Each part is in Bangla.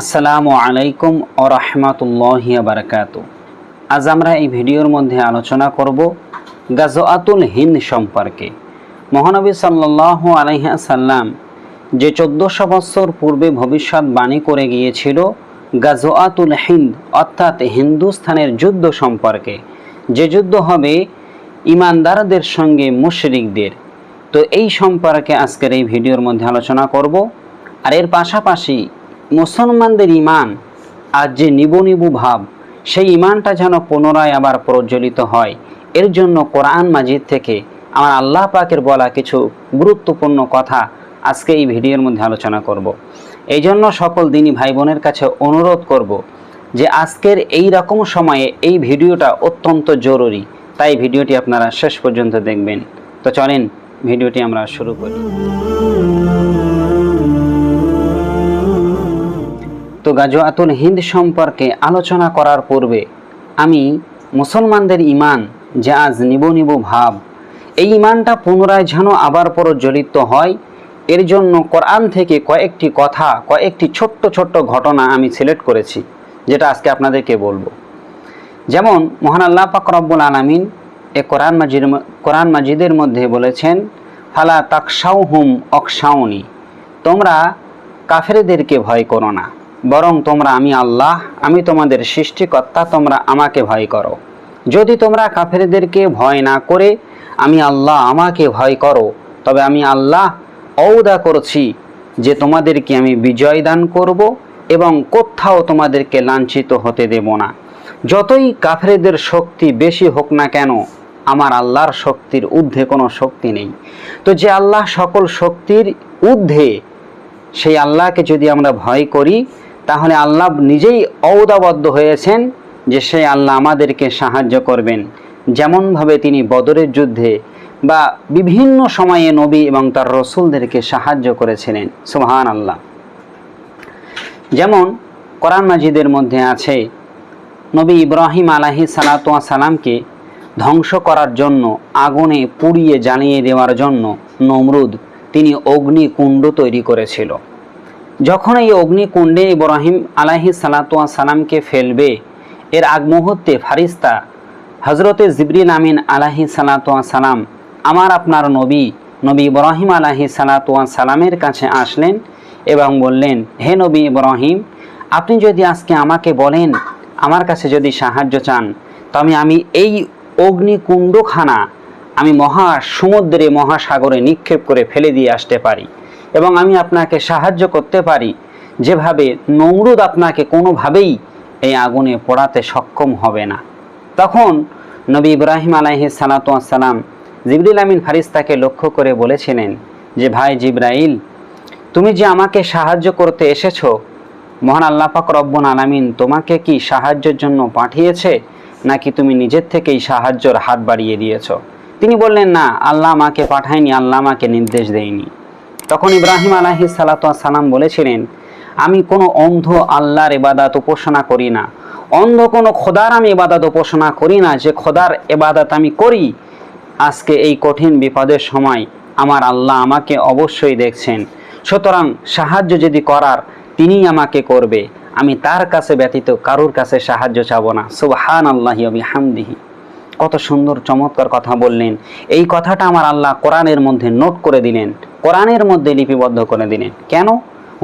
আসসালামু আলাইকুম ও রহমতুল্লাহি বারকাত আজ আমরা এই ভিডিওর মধ্যে আলোচনা করব গাজোয়াতুল হিন্দ সম্পর্কে। মহানবী সাল্লাহ আলাইসাল্লাম যে চোদ্দোশো বৎসর পূর্বে ভবিষ্যৎবাণী করে গিয়েছিল গাজোয়াতুল হিন্দ, অর্থাৎ হিন্দুস্থানের যুদ্ধ সম্পর্কে। যে যুদ্ধ হবে ইমানদারদের সঙ্গে মুশরিকদের। তো এই সম্পর্কে আজকের এই ভিডিওর মধ্যে আলোচনা করব। আর এর পাশাপাশি মুসলমানদের ইমান আর যে নিবু নিবু ভাব, সেই ইমানটা যেন পুনরায় আবার প্রজ্বলিত হয়। এর জন্য কোরআন মাজিদ থেকে আমার আল্লাহ পাকের বলা কিছু গুরুত্বপূর্ণ কথা আজকে এই ভিডিওর মধ্যে আলোচনা করব। এই জন্য সকল দিনী ভাই বোনের কাছে অনুরোধ করব যে আজকের এই রকম সময়ে এই ভিডিওটা অত্যন্ত জরুরি। তাই ভিডিওটি আপনারা শেষ পর্যন্ত দেখবেন। তো চলেন, ভিডিওটি আমরা শুরু করি। তো গাজোয়াতুল হিন্দ সম্পর্কে আলোচনা করার পূর্বে আমি মুসলমানদের ইমান যে আজ নিব নিব ভাব, এই ইমানটা পুনরায় যেন আবার প্রজ্বলিত হয়, এর জন্য কোরআন থেকে কয়েকটি কথা, কয়েকটি ছোট্ট ছোট্ট ঘটনা আমি সিলেক্ট করেছি, যেটা আজকে আপনাদেরকে বলব। যেমন, মহান আল্লাহ পাক রব্বুল আলমিন এ কোরআন মাজিদ, কোরআন মাজিদের মধ্যে বলেছেন, ফালা তাকসাউ হুম অকসাউনি তোমরা কাফেরদেরকে ভয় করো না বরং তোমরা আমি আল্লাহ, আমি তোমাদের সৃষ্টিকর্তা, তোমরা আমাকে ভয় করো। যদি তোমরা কাফেরদেরকে ভয় না করে, আমি আল্লাহ আমাকে ভয় করো। তবে আমি আল্লাহ ঔদা করছি যে তোমাদেরকে আমি বিজয় দান করব এবং কোথাও তোমাদেরকে লাঞ্ছিত হতে দেব না। যতই কাফেরদের শক্তি বেশি হোক না কেন, আমার আল্লাহর শক্তির ঊর্ধ্বে কোনো শক্তি নেই। তো যে আল্লাহ সকল শক্তির ঊর্ধ্বে, সেই আল্লাহকে যদি আমরা ভয় করি তাহলে আল্লাহ নিজেই ঔদাবদ্ধ হয়েছেন যে সেই আল্লাহ আমাদেরকে সাহায্য করবেন। যেমনভাবে তিনি বদরের যুদ্ধে বা বিভিন্ন সময়ে নবী এবং তার রসুলদেরকে সাহায্য করেছিলেন। সুহান আল্লাহ যেমন কোরআন মাজিদের মধ্যে আছে, নবী ইব্রাহিম আলাহি সালাতুয়া সালামকে ধ্বংস করার জন্য, আগুনে পুড়িয়ে জ্বালিয়ে দেওয়ার জন্য নমরুদ তিনি অগ্নিকুণ্ড তৈরি করেছিল। যখন এই অগ্নিকুণ্ডে ইব্রাহিম আলাহি সালাতুয়া সালামকে ফেলবে, এর আগ মুহূর্তে ফারিস্তা হজরতে জিবরিল আমিন আলাহি সালাতুয়া সালাম, আমার আপনার নবী নবী ইব্রাহিম আলাহি সালাতুয়া সালামের কাছে আসলেন এবং বললেন, হে নবী ইব্রাহিম, আপনি যদি আজকে আমাকে বলেন, আমার কাছে যদি সাহায্য চান, তবে আমি আমি এই অগ্নিকুণ্ডখানা আমি মহা সমুদ্রে মহাসাগরে নিক্ষেপ করে ফেলে দিয়ে আসতে পারি। এবং আমি আপনাকে সাহায্য করতে পারি। যেভাবে নমরুদ আপনাকে কোনোভাবেই এই আগুনে পড়াতে সক্ষম হবে না। তখন নবী ইব্রাহিম আলাইহি সালাতাম জিবরিল আমিন ফারিস্তাকে লক্ষ্য করে বলেছিলেন যে, ভাই জিব্রাইল, তুমি যে আমাকে সাহায্য করতে এসেছ, মহান আল্লাহ পাক রব্বন আলামিন তোমাকে কি সাহায্যের জন্য পাঠিয়েছে, নাকি তুমি নিজের থেকেই সাহায্যর হাত বাড়িয়ে দিয়েছ? তিনি বললেন, না, আল্লাহ আমাকে পাঠায়নি, আল্লাহ আমাকে নির্দেশ দেয়নি। তখন ইব্রাহিম আলাহি সালাম বলেছিলেন, আমি কোনো অন্ধ আল্লাহর এবাদাত উপাসনা করি না। অন্ধ কোনো খোদার আমি এবাদাত উপাসনা করি না। যে খোদার এবাদাত আমি করি, আজকে এই কঠিন বিপদের সময় আমার আল্লাহ আমাকে অবশ্যই দেখছেন। সুতরাং সাহায্য যদি করার তিনি আমাকে করবে। আমি তার কাছে ব্যতীত কারুর কাছে সাহায্য চাবো না। সুবহান আল্লাহি হামদিহি কত সুন্দর চমৎকার কথা বললেন। এই কথাটা আমার আল্লাহ কোরআনের মধ্যে নোট করে দিলেন। কোরআনের মধ্যে লিপিবদ্ধ করে দিলেন। কেন?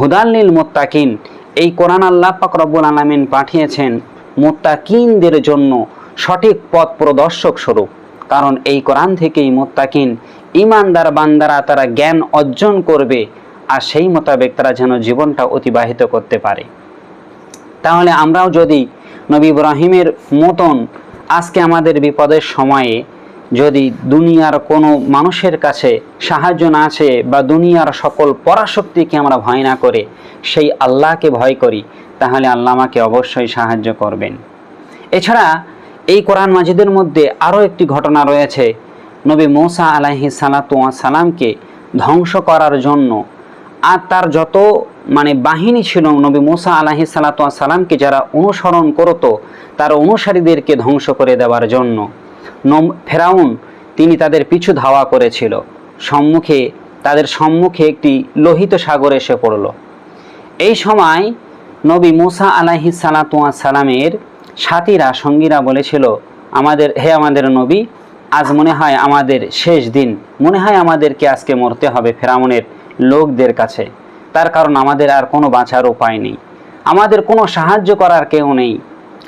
হুদাল্লিল মোত্তাকিন। এই কোরআন আল্লাহ রব্বুল আলমিন পাঠিয়েছেন মোত্তাকিনদের জন্য সঠিক পথ প্রদর্শক স্বরূপ। কারণ এই কোরআন থেকেই মোত্তাকিন ইমানদার বান্দারা তারা জ্ঞান অর্জন করবে আর সেই মোতাবেক তারা যেন জীবনটা অতিবাহিত করতে পারে। তাহলে আমরাও যদি নবী ইব্রাহিমের মতন আজকে আমাদের বিপদের সময়ে যদি দুনিয়ার কোনো মানুষের কাছে সাহায্য না আছে বা দুনিয়ার সকল পরাশক্তিকে আমরা ভয় না করে, সেই আল্লাহকে ভয় করি, তাহলে আল্লাহ আমাকে অবশ্যই সাহায্য করবেন। এছাড়া এই কোরআন মাজিদের মধ্যে আরও একটি ঘটনা রয়েছে। নবী মৌসা আলাহি সালাতুয়া সালামকে ধ্বংস করার জন্য আর তার যত মানে বাহিনী ছিল নবী মোসা আলাহি সালাতুয়া সালামকে যারা অনুসরণ করতো, তার অনুসারীদেরকে ধ্বংস করে দেওয়ার জন্য। ফেরাউন, তিনি তাদের পিছু ধাওয়া করেছিল। সম্মুখে, তাদের সম্মুখে একটি লোহিত সাগর এসে পড়ল। এই সময় নবী মোসা আলাহি সালাতুয়া সালামের সাথীরা, সঙ্গীরা বলেছিল, আমাদের, হে আমাদের নবী, আজ মনে হয় আমাদের শেষ দিন। মনে হয় আমাদেরকে আজকে মরতে হবে ফেরাউনের লোকদের কাছে। তার কারণ আমাদের আর কোনো বাঁচার উপায় নেই। আমাদের কোনো সাহায্য করার কেউ নেই।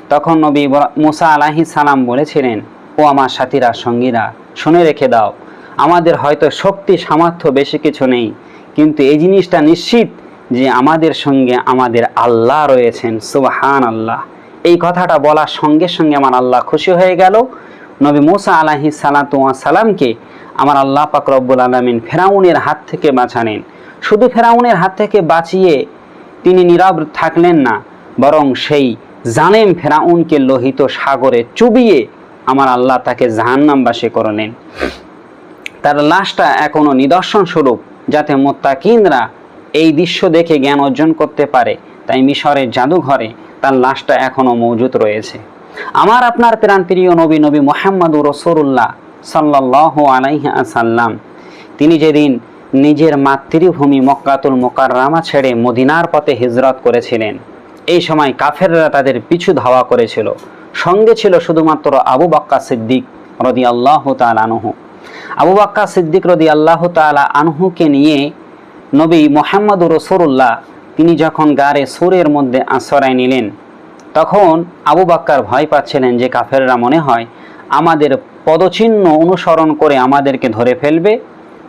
তখন নবী মুসা আলাহি সালাম বলেছিলেন, ও আমার সাথীরা, সঙ্গীরা, শুনে রেখে দাও। আমাদের হয়তো শক্তি, সামর্থ্য বেশি কিছু নেই। কিন্তু এই জিনিসটা নিশ্চিত যে আমাদের সঙ্গে আমাদের আল্লাহ রয়েছেন। সুবহান আল্লাহ এই কথাটা বলার সঙ্গে সঙ্গে আমার আল্লাহ খুশি হয়ে গেল। নবী মুসা আলাহি সালাতু সালামকে আমার আল্লাহ পাক রব্বুল আলমিন ফেরাউনের হাত থেকে বাঁচানেন শুধু ফেরাউনের হাত থেকে বাঁচিয়ে তিনি নীরব থাকলেন না, বরং সেই জানেম ফেরাউনকে লোহিত সাগরে চুবিয়ে আমার আল্লাহ তাকে জাহান্নামবাসী করলেন। তার লাশটা এখনও নিদর্শন স্বরূপ, যাতে মোত্তাকিনরা এই দৃশ্য দেখে জ্ঞান অর্জন করতে পারে। তাই মিশরের জাদুঘরে তার লাশটা এখনও মজুদ রয়েছে। আমার আপনার প্রাণ প্রিয় নবী নবী মোহাম্মদুর রসুল্লাহ সাল্লাহ আলাইসাল্লাম তিনি যেদিন নিজের মাতৃভূমি মক্কাতুল মোকাররামা ছেড়ে মদিনার পথে হিজরত করেছিলেন, এই সময় কাফেররা তাদের পিছু ধাওয়া করেছিল। সঙ্গে ছিল শুধুমাত্র আবু বাক্কা সিদ্দিক রদি আল্লাহ তালানহু আবু বাক্কা সিদ্দিক রদি আল্লাহ তালা আনহুকে নিয়ে নবী মোহাম্মদ রসুল্লাহ তিনি যখন গারে সুরের মধ্যে আশ্রয় নিলেন তখন আবু বাক্কার ভয় পাচ্ছিলেন যে কাফেররা মনে হয় আমাদের পদচিহ্ন অনুসরণ করে আমাদেরকে ধরে ফেলবে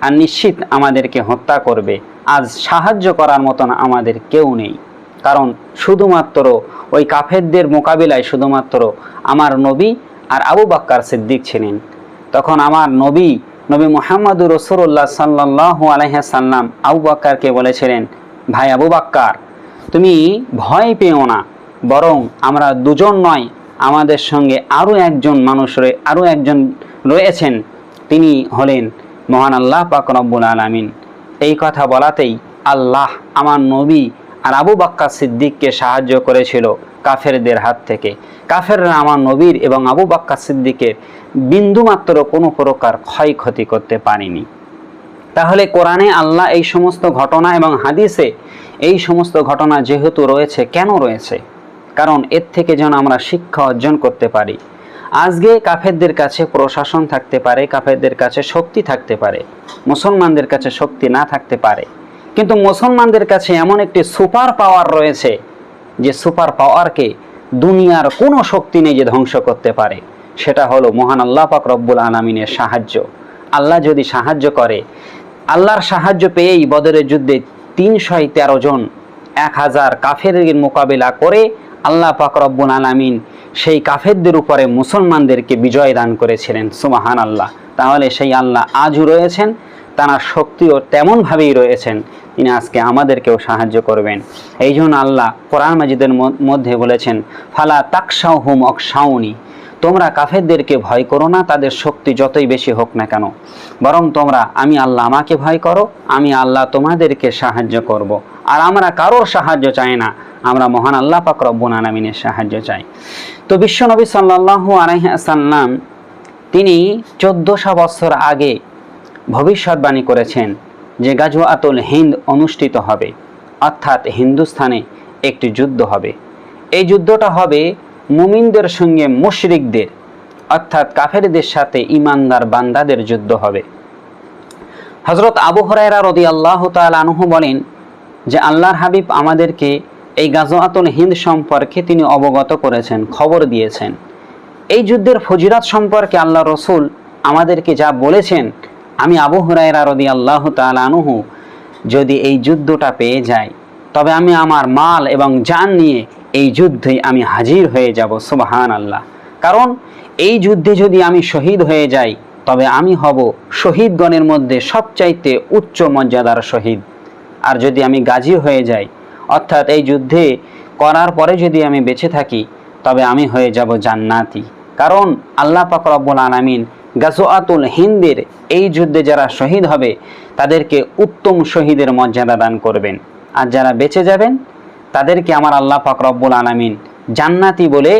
আর নিশ্চিত আমাদেরকে হত্যা করবে। আজ সাহায্য করার মতন আমাদের কেউ নেই। কারণ শুধুমাত্র ওই কাফেরদের মোকাবিলায় শুধুমাত্র আমার নবী আর আবু বাক্কার সিদ্দিক ছিলেন। তখন আমার নবী নবী মোহাম্মদুর রসুল্লাহ সাল্লাহ আলহাসাল্লাম আবু বাক্কারকে বলেছিলেন, ভাই আবু বাক্কার, তুমি ভয় পেও না। বরং আমরা দুজন নয়, আমাদের সঙ্গে আরও একজন মানুষ রয়ে আরও একজন রয়েছেন। তিনি হলেন মহান আল্লাহ পাক রব্বুল আলমিন। এই কথা বলাতেই আল্লাহ আমার নবী আর আবু বাক্কা সিদ্দিককে সাহায্য করেছিল কাফেরদের হাত থেকে। কাফেররা আমার নবীর এবং আবু বাক্কা সিদ্দিকের বিন্দুমাত্র কোনো প্রকার ক্ষয়ক্ষতি করতে পারেনি। তাহলে কোরআনে আল্লাহ এই সমস্ত ঘটনা এবং হাদিসে এই সমস্ত ঘটনা যেহেতু রয়েছে, কেন রয়েছে? কারণ এর থেকে যেন আমরা শিক্ষা অর্জন করতে পারি। আজকে কাফেরদের কাছে প্রশাসন থাকতে পারে, কাফেরদের কাছে শক্তি থাকতে পারে, মুসলমানদের কাছে শক্তি না থাকতে পারে। কিন্তু মুসলমানদের কাছে এমন একটি সুপার পাওয়ার রয়েছে যে সুপার পাওয়ারকে দুনিয়ার কোনো শক্তি নেই যে ধ্বংস করতে পারে। সেটা হলো মহান আল্লাহ পাক রব্বুল আলমিনের সাহায্য। আল্লাহ যদি সাহায্য করে, আল্লাহর সাহায্য পেয়েই বদরের যুদ্ধে তিনশয় তেরো জন, এক হাজার কাফের মোকাবিলা করে আল্লাহ পাক রব্বুল আলামিন সেই কাফেরদের উপরে মুসলমানদেরকে বিজয় দান করেছিলেন সুমাহান আল্লাহ তাহলে সেই আল্লাহ আজও রয়েছেন, তার শক্তিও তেমনভাবেই রয়েছেন, তিনি আজকে আমাদেরকেও সাহায্য করবেন। এই জন্য আল্লাহ কোরআন মাজিদের মধ্যে বলেছেন, ফালা তাকসাউ হুম অকসাউনি তোমরা কাফেরদেরকে ভয় করো না, তাদের শক্তি যতই বেশি হোক না কেন। বরং তোমরা, আমি আল্লাহ আমাকে ভয় করো, আমি আল্লাহ তোমাদেরকে সাহায্য করব। আর আমরা কারোর সাহায্য চাই না আমরা মহান আল্লাহ পাক রব্বুল আলমিনের সাহায্য চাই। তো বিশ্বনবী সাল্লাহ আলাইসাল্লাম তিনি চোদ্দশো বছর আগে ভবিষ্যৎবাণী করেছেন যে গাজওয়াতুল হিন্দ অনুষ্ঠিত হবে, অর্থাৎ হিন্দুস্থানে একটি যুদ্ধ হবে। এই যুদ্ধটা হবে মুমিনদের সঙ্গে মুশরিকদের, অর্থাৎ কাফেরদের সাথে ইমানদার বান্দাদের যুদ্ধ হবে। হজরত আবু হরাইরা রদি আল্লাহ আনহু বলেন যে, আল্লাহর হাবিব আমাদেরকে এই গাজওয়াতুল হিন্দ সম্পর্কে তিনি অবগত করেছেন, খবর দিয়েছেন। এই যুদ্ধের ফজিরাত সম্পর্কে আল্লাহ রসুল আমাদেরকে যা বলেছেন, আমি আবু হুরাইরা রদি আল্লাহ আনহু, যদি এই যুদ্ধটা পেয়ে যাই, তবে আমি আমার মাল এবং জান নিয়ে এই যুদ্ধে আমি হাজির হয়ে যাব সুবাহান আল্লাহ কারণ এই যুদ্ধে যদি আমি শহীদ হয়ে যাই, তবে আমি হব শহীদগণের মধ্যে সবচাইতে উচ্চ মর্যাদার শহীদ। আর যদি আমি গাজী হয়ে যাই অর্থাৎ এই যুদ্ধে করার পরে যদি আমি বেঁচে থাকি, তবে আমি হয়ে যাব জান্নাতি। কারণ আল্লাহ পাক রব্বুল আলামিন গাজোয়াতুল হিন্দের এই যুদ্ধে যারা শহীদ হবে, তাদেরকে উত্তম শহীদের মর্যাদা দান করবেন। আর যারা বেঁচে যাবেন, তাদেরকে আমার আল্লাহ পাক রব্বুল আলামিন জান্নাতি বলে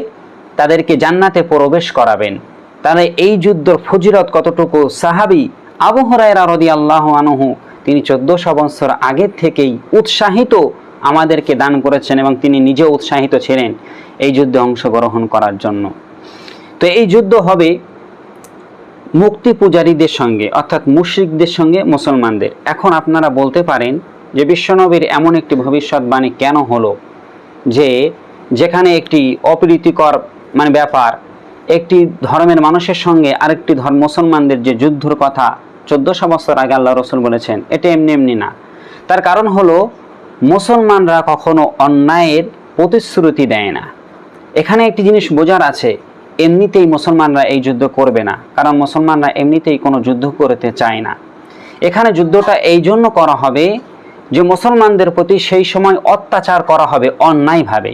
তাদেরকে জান্নাতে প্রবেশ করাবেন। তাহলে এই যুদ্ধর ফজিরত কতটুকু? সাহাবি আবু হরাইরা রদি আল্লাহ আনহু, তিনি চোদ্দশো বৎসর আগের থেকেই উৎসাহিত আমাদেরকে দান করেছেন এবং তিনি নিজে উৎসাহিত ছিলেন এই যুদ্ধে অংশগ্রহণ করার জন্য। তো এই যুদ্ধ হবে মুক্তি পূজারীদের সঙ্গে, অর্থাৎ মুশ্রিকদের সঙ্গে মুসলমানদের। এখন আপনারা বলতে পারেন যে বিশ্বনবীর এমন একটি ভবিষ্যৎবাণী কেন হলো? যে যেখানে একটি অপ্রীতিকর মানে ব্যাপার, একটি ধর্মের মানুষের সঙ্গে আরেকটি ধর্ম মুসলমানদের যে যুদ্ধর কথা চোদ্দশো বছর আগে আল্লাহ রসুল বলেছেন, এটা এমনি এমনি না। তার কারণ হলো মুসলমানরা কখনো অন্যায়ের প্রতিশ্রুতি দেয় না। এখানে একটি জিনিস বোঝার আছে, এমনিতেই মুসলমানরা এই যুদ্ধ করবে না, কারণ মুসলমানরা এমনিতেই কোনো যুদ্ধ করতে চায় না। এখানে যুদ্ধটা এই জন্য করা হবে যে মুসলমানদের প্রতি সেই সময় অত্যাচার করা হবে অন্যায়ভাবে।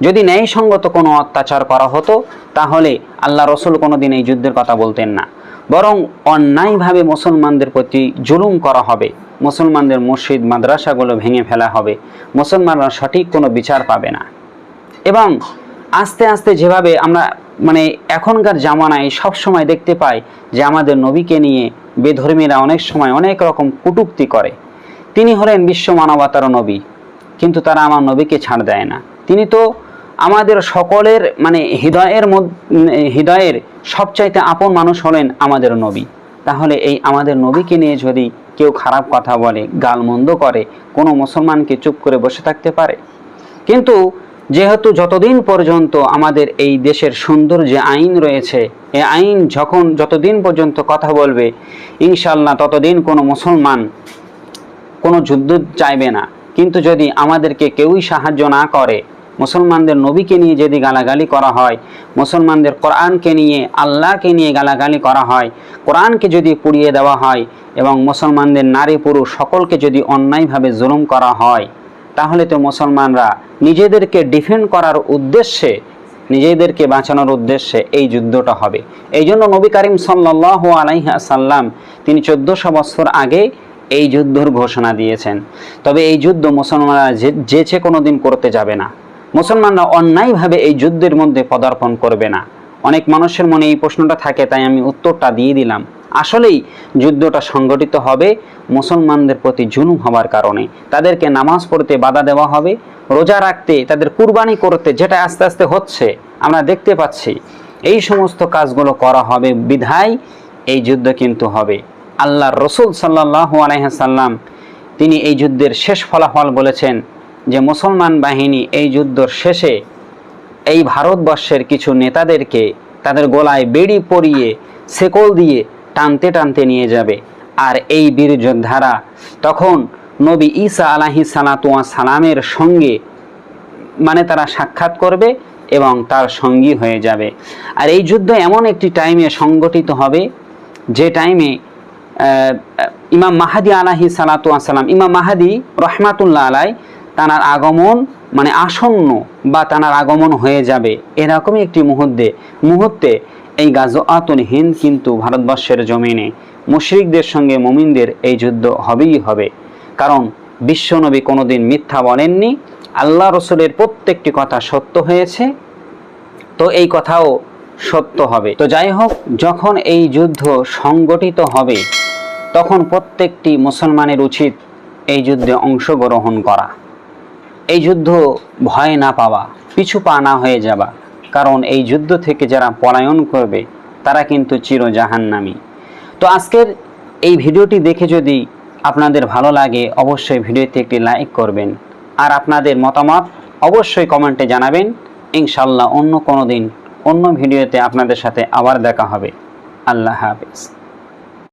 যদি ন্যায়সঙ্গত কোনো অত্যাচার করা হতো, তাহলে আল্লাহ রসুল কোনো দিন এই যুদ্ধের কথা বলতেন না। বরং অন্যায়ভাবে মুসলমানদের প্রতি জুলুম করা হবে। মুসলমানদের মসজিদ, মাদ্রাসাগুলো ভেঙে ফেলা হবে। মুসলমানরা সঠিক কোনো বিচার পাবে না। এবং আস্তে আস্তে যেভাবে আমরা মানে এখনকার জামানায় সব সময় দেখতে পাই যে আমাদের নবীকে নিয়ে বেধর্মীরা অনেক সময় অনেক রকম কটূক্তি করে। তিনি হলেন বিশ্ব মানবতার নবী, কিন্তু তারা আমার নবীকে ছাড় দেয় না। তিনি তো আমাদের সকলের মানে হৃদয়ের হৃদয়ের সবচাইতে আপন মানুষ হলেন আমাদের নবী। তাহলে এই আমাদের নবীকে নিয়ে যদি কেউ খারাপ কথা বলে গালমন্দ করে, কোনো মুসলমানকে চুপ করে বসে থাকতে পারে? কিন্তু যেহেতু যতদিন পর্যন্ত আমাদের এই দেশের সুন্দর যে আইন রয়েছে, এ আইন যখন যতদিন পর্যন্ত কথা বলবে ইনশাল্লাহ ততদিন কোনো মুসলমান কোনো যুদ্ধ চাইবে না। কিন্তু যদি আমাদেরকে কেউই সাহায্য না করে মুসলমানদের নবীকে নিয়ে যদি গালাগালি করা হয়, মুসলমানদের কোরআনকে নিয়ে, আল্লাহকে নিয়ে গালাগালি করা হয়, কোরআনকে যদি পুড়িয়ে দেওয়া হয় এবং মুসলমানদের নারী পুরুষ সকলকে যদি অন্যায়ভাবে জুলুম করা হয়, তাহলে তো মুসলমানরা নিজেদেরকে ডিফেন্ড করার উদ্দেশ্যে, নিজেদেরকে বাঁচানোর উদ্দেশ্যে এই যুদ্ধটা হবে। এই জন্য নবী করিম সাল্লাহ আলাইসাল্লাম তিনি চোদ্দোশো বছর আগে এই যুদ্ধর ঘোষণা দিয়েছেন। তবে এই যুদ্ধ মুসলমানরা যে যেচে কোনো দিন করতে যাবে না। মুসলমানরা অন্যায়ভাবে এই যুদ্ধের মধ্যে পদার্পণ করবে না। অনেক মানুষের মনে এই প্রশ্নটা থাকে, তাই আমি উত্তরটা দিয়ে দিলাম। আসলেই যুদ্ধটা সংগঠিত হবে মুসলমানদের প্রতি জুলুম হওয়ার কারণে। তাদেরকে নামাজ পড়তে বাধা দেওয়া হবে, রোজা রাখতে, তাদের কুরবানি করতে, যেটা আস্তে আস্তে হচ্ছে, আমরা দেখতে পাচ্ছি। এই সমস্ত কাজগুলো করা হবে, বিধায় এই যুদ্ধ কিন্তু হবে। আল্লাহ রসুল সাল্লাহ আলাইসাল্লাম তিনি এই যুদ্ধের শেষ ফলাফল বলেছেন যে মুসলমান বাহিনী এই যুদ্ধর শেষে এই ভারতবর্ষের কিছু নেতাদেরকে তাদের গলায় বেড়ি পরিয়ে সেকল দিয়ে টানতে টানতে নিয়ে যাবে। আর এই বীর যোদ্ধারা তখন নবী ঈসা আলাহি সালাতুয়া সালামের সঙ্গে মানে তারা সাক্ষাৎ করবে এবং তার সঙ্গী হয়ে যাবে। আর এই যুদ্ধ এমন একটি টাইমে সংগঠিত হবে, যে টাইমে ইমাম মাহাদি আলাহি সালাতু সালাম, ইমাম মাহাদি রহমাতুল্লাহ আলাই তানার আগমন মানে আসন্ন বা তানার আগমন হয়ে যাবে এরকমই একটি মুহূর্তে। মুহূর্তে এই গাজোয়াতুন হিন্দ কিন্তু ভারতবর্ষের জমিনে মুশরিকদের সঙ্গে মুমিনদের এই যুদ্ধ হবেই হবে। কারণ বিশ্বনবী কোনোদিন মিথ্যা বলেননি, আল্লাহ রসুলের প্রত্যেকটি কথা সত্য হয়েছে, তো এই কথাও সত্য হবে। তো যাই হোক, যখন এই যুদ্ধ সংগঠিত হবে, তখন প্রত্যেকটি মুসলমানের উচিত এই যুদ্ধে অংশগ্রহণ করা। এই যুদ্ধ ভয় না পাওয়া, পিছু পা না হয়ে যাওয়া। কারণ এই যুদ্ধ থেকে যারা পলায়ন করবে, তারা কিন্তু চির জাহান্নামী তো আজকের এই ভিডিওটি দেখে যদি আপনাদের ভালো লাগে, অবশ্যই ভিডিওতে একটি লাইক করবেন। আর আপনাদের মতামত অবশ্যই কমেন্টে জানাবেন। ইনশাল্লাহ অন্য কোনো দিন অন্য ভিডিওতে আপনাদের সাথে আবার দেখা হবে। আল্লাহ হাফিজ।